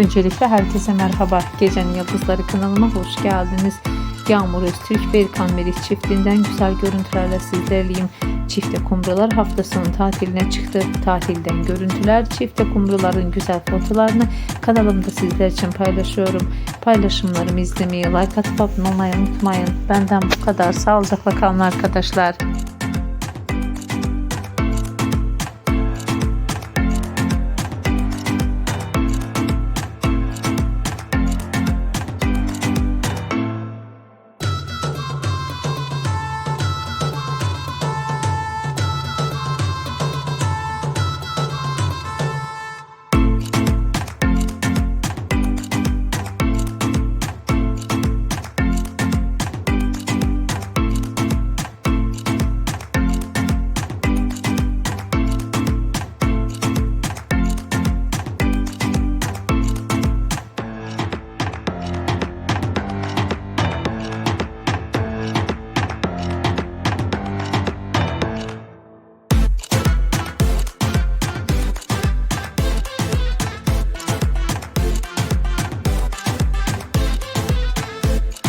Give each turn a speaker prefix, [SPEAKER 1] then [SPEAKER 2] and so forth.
[SPEAKER 1] Öncelikle herkese merhaba. Gecenin Yıldızları kanalıma hoş geldiniz. Yağmur Öztürk ve İlkan Meriç çiftinden güzel görüntülerle sizlerleyim. Çifte kumrular haftasının tatiline çıktı. Tatilden görüntüler, çifte kumruların güzel fotolarını kanalımda sizler için paylaşıyorum. Paylaşımlarımı izlemeyi, like atıp abone olmayı unutmayın. Benden bu kadar. Sağlıcakla kalın arkadaşlar.